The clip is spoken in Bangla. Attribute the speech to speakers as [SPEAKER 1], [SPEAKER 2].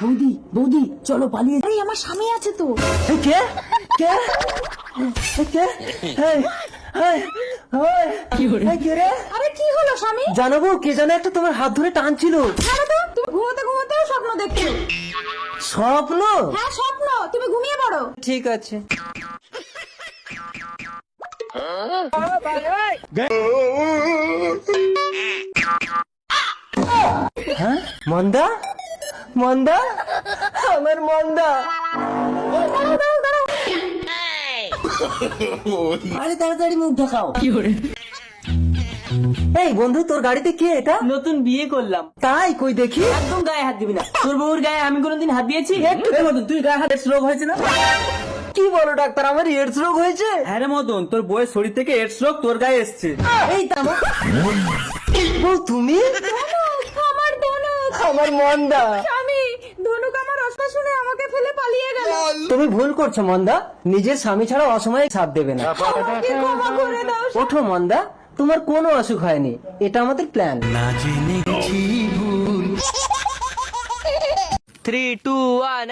[SPEAKER 1] বৌদি বৌদি চলো পালিয়ে আরে আমার স্বামী আছে তো।
[SPEAKER 2] এই কে? কে? এই কে? এই, এই, ওই, এই কে রে?
[SPEAKER 1] আরে কি হলো স্বামী?
[SPEAKER 2] জানাব কে জানে একটা তোমার হাত ধরে টানছিল।
[SPEAKER 1] তুমি ঘুমোতে ঘুমোতেও স্বপ্ন দেখছ।
[SPEAKER 2] স্বপ্ন?
[SPEAKER 1] হ্যাঁ স্বপ্ন। তুমি ঘুমিয়ে পড়ো।
[SPEAKER 2] ঠিক আছে। হ্যাঁ মন্দা? মন্দা? আমার মন্দা। আরে তাড়াতাড়ি মুখ ঢাকাও। এই বন্ধু তোর গাড়িতে কে এটা?
[SPEAKER 3] নতুন বিয়ে করলাম।
[SPEAKER 2] তাই? কই দেখি?
[SPEAKER 3] একদম গায়ে হাত দিবি না। তোর বউর গায়ে আমি কোনোদিন হাত দিয়েছি? মতন তুই গায়ে হাত রোগ হয়েছে না?
[SPEAKER 2] কি বলো ডাক্তার আমার এডস রোগ হয়েছে?
[SPEAKER 3] হ্যাঁ রে মতন তোর বউয়ের শরীর থেকে এডস রোগ তোর গায়ে এসছে।
[SPEAKER 2] এই তামা তুমি? আমার মন্দা
[SPEAKER 1] স্বামী ধনুক আমার অস্ত্র শুনে আমাকে ফেলে পালিয়ে গেল।
[SPEAKER 2] তুমি ভুল করছ মন্দা। নিজের স্বামী ছাড়া অসময়ে সাথ দেবে না।
[SPEAKER 1] আমাকে ক্ষমা করে দাও
[SPEAKER 2] ওঠো মন্দা। তোমার কোনো অসুখ হয়নি। এটা আমাদের প্ল্যান
[SPEAKER 3] থ্রি টু ওয়ান